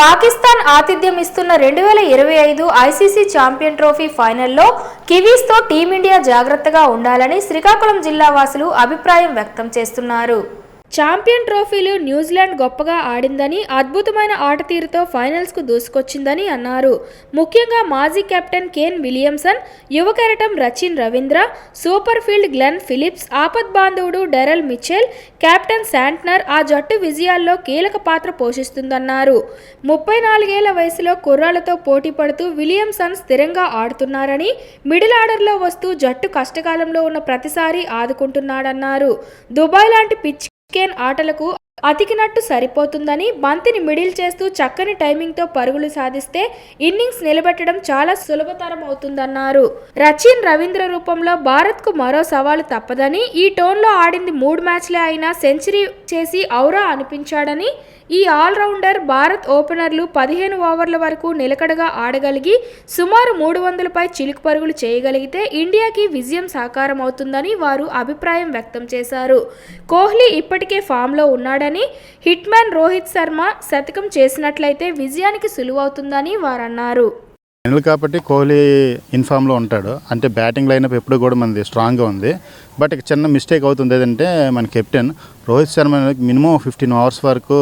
పాకిస్తాన్ ఆతిథ్యం ఇస్తున్న రెండు వేల ఇరవై ఐదు ఐసీసీ ఛాంపియన్ ట్రోఫీ ఫైనల్లో కివీస్తో టీమిండియా జాగ్రత్తగా ఉండాలని శ్రీకాకుళం జిల్లా వాసులు అభిప్రాయం వ్యక్తం చేస్తున్నారు. ఛాంపియన్ ట్రోఫీలు న్యూజిలాండ్ గొప్పగా ఆడిందని అద్భుతమైన ఆట తీరుతో ఫైనల్స్కు దూసుకొచ్చిందని అన్నారు. ముఖ్యంగా మాజీ కెప్టెన్ కేన్ విలియమ్సన్ యువ కెరటం Rachin Ravindra super field Glenn Phillips ఆపద్ బాంధవుడు డెరల్ మిచెల్ కెప్టెన్ శాంట్నర్ ఆ జట్టు విజయాల్లో కీలక పాత్ర పోషిస్తుందన్నారు. ముప్పై నాలుగేళ్ళ వయసులో కుర్రాళ్ళతో పోటీ పడుతూ విలియమ్సన్ స్థిరంగా ఆడుతున్నారని మిడిల్ ఆర్డర్లో వస్తూ జట్టు కష్టకాలంలో ఉన్న ప్రతిసారి ఆదుకుంటున్నాడన్నారు. దుబాయ్ లాంటి పిచ్ ఆటలకు అతికినట్టు సరిపోతుందని బంతిని మిడిల్ చేస్తూ చక్కని టైమింగ్తో పరుగులు సాధిస్తే ఇన్నింగ్స్ నిలబెట్టడం చాలా సులభతరం అవుతుందన్నారు. రచిన్ రవీంద్ర రూపంలో భారత్కు మరో సవాలు తప్పదని ఈ టోన్లో ఆడింది మూడు మ్యాచ్లే అయినా సెంచరీ చేసి ఔరా అనిపించాడని ఈ ఆల్రౌండర్ భారత్ ఓపెనర్లు పదిహేను ఓవర్ల వరకు నిలకడగా ఆడగలిగి సుమారు మూడు వందలపై చిలుకు పరుగులు చేయగలిగితే ఇండియాకి విజయం సాకారం అవుతుందని వారు అభిప్రాయం వ్యక్తం చేశారు. కోహ్లీ ఇప్పటికే ఫామ్లో ఉన్నాడని హిట్ మ్యాన్ రోహిత్ శర్మ శతకం చేసినట్లయితే విజయానికి సులువవుతుందని వారన్నారు. కాబట్టి కోహ్లీ ఇన్ఫామ్లో ఉంటాడు. అంటే బ్యాటింగ్ లైనప్ ఎప్పుడు కూడా మనది స్ట్రాంగ్గా ఉంది. బట్ చిన్న మిస్టేక్ అవుతుంది ఏదంటే మన captain Rohit Sharma minimum fifteen overs వరకు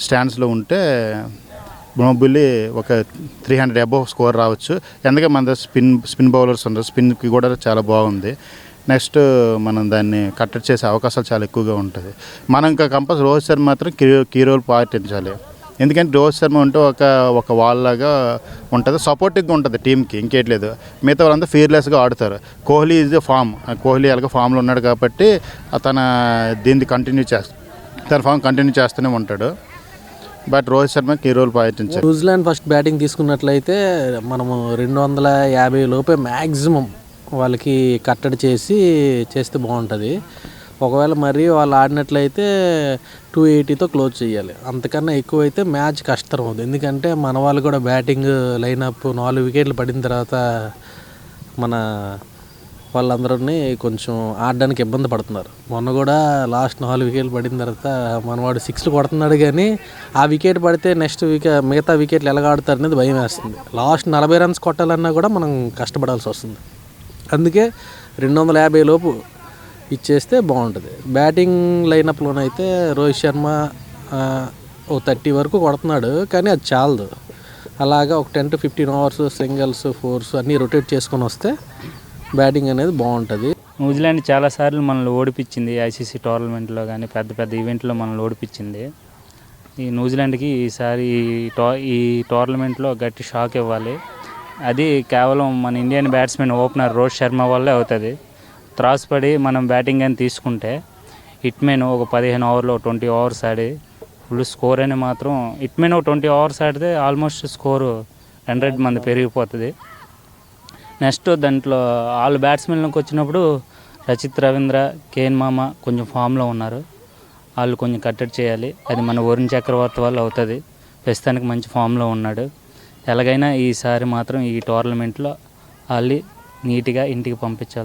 స్టాండ్స్లో ఉంటే మొబిల్లీ ఒక త్రీ హండ్రెడ్ అబోవ్ స్కోర్ రావచ్చు. ఎందుకంటే మన స్పిన్ స్పిన్ బౌలర్స్ ఉన్నారు స్పిన్కి కూడా చాలా బాగుంది. నెక్స్ట్ మనం దాన్ని కట్టడి చేసే అవకాశాలు చాలా ఎక్కువగా ఉంటుంది. మనం ఇంకా కంపల్స్ రోహిత్ శర్మ మాత్రం కీ కీ రోల్ పాటించాలి ఎందుకంటే రోహిత్ శర్మ ఉంటే ఒక ఒక వాల్ లాగా ఉంటుంది సపోర్టివ్గా ఉంటుంది టీంకి ఇంకేట్లేదు మిగతా వాళ్ళంతా ఫీర్లెస్గా ఆడుతారు. Kohli is the form Kohli అలాగే ఫామ్లో ఉన్నాడు కాబట్టి తన దీన్ని కంటిన్యూ చేస్తా తన ఫామ్ కంటిన్యూ చేస్తూనే ఉంటాడు. But Rohit Sharma key role పాటించారు న్యూజిలాండ్ ఫస్ట్ బ్యాటింగ్ తీసుకున్నట్లయితే మనము రెండు వందల యాభై లోపే మ్యాక్సిమం వాళ్ళకి కట్టడి చేసి చేస్తే బాగుంటుంది. ఒకవేళ మరీ వాళ్ళు ఆడినట్లయితే టూ ఎయిటీతో క్లోజ్ చేయాలి. అంతకన్నా ఎక్కువైతే మ్యాచ్ కష్టం అవుతుంది ఎందుకంటే మన వాళ్ళు కూడా బ్యాటింగ్ లైనప్ నాలుగు వికెట్లు పడిన తర్వాత మన వాళ్ళందరినీ కొంచెం ఆడడానికి ఇబ్బంది పడుతున్నారు. మొన్న కూడా లాస్ట్ నాలుగు వికెట్లు పడిన తర్వాత మనవాడు సిక్స్లు కొడుతున్నాడు కానీ ఆ వికెట్ పడితే నెక్స్ట్ వికెట్ మిగతా వికెట్లు ఎలా ఆడతారు అనేది భయం వేస్తుంది. లాస్ట్ నలభై రన్స్ కొట్టాలన్నా కూడా మనం కష్టపడాల్సి వస్తుంది. అందుకే రెండు వందల యాభై లోపు ఇచ్చేస్తే బాగుంటుంది. బ్యాటింగ్ లైనప్లోనైతే రోహిత్ శర్మ ఓ థర్టీ వరకు కొడుతున్నాడు కానీ అది చాలదు. అలాగా ఒక ten to fifteen overs singles fours అన్నీ రొటేట్ చేసుకొని వస్తే బ్యాటింగ్ అనేది బాగుంటుంది. న్యూజిలాండ్ చాలాసార్లు మనల్ని ఓడిపించింది ఐసీసీ టోర్నమెంట్లో కానీ పెద్ద పెద్ద ఈవెంట్లో మనల్ని ఓడిపించింది ఈ న్యూజిలాండ్కి ఈసారి ఈ టో ఈ టోర్నమెంట్లో గట్టి షాక్ ఇవ్వాలి. అది కేవలం మన Indian batsmen opener Rohit Sharma వల్లే అవుతుంది. త్రాసుపడి మనం బ్యాటింగ్ అని తీసుకుంటే హిట్మెన్ ఒక పదిహేను ఓవర్లో ట్వంటీ ఓవర్స్ ఆడి ఫుల్ స్కోర్ అని మాత్రం హిట్మెన్ ఒక ట్వంటీ ఓవర్స్ ఆడితే ఆల్మోస్ట్ స్కోరు హండ్రెడ్ మంది పెరిగిపోతుంది. నెక్స్ట్ దాంట్లో వాళ్ళు బ్యాట్స్మెన్లకు వచ్చినప్పుడు రచిత్ రవీంద్ర కేన్ మామ కొంచెం ఫామ్లో ఉన్నారు. వాళ్ళు కొంచెం కట్టడి చేయాలి. అది మన వరుణ్ చక్రవర్తి వల్ల అవుతుంది. ప్రస్తుతానికి మంచి ఫామ్లో ఉన్నాడు. ఎలాగైనా ఈసారి మాత్రం ఈ టోర్నమెంట్లో వాళ్ళు నీట్గా ఇంటికి పంపించాలి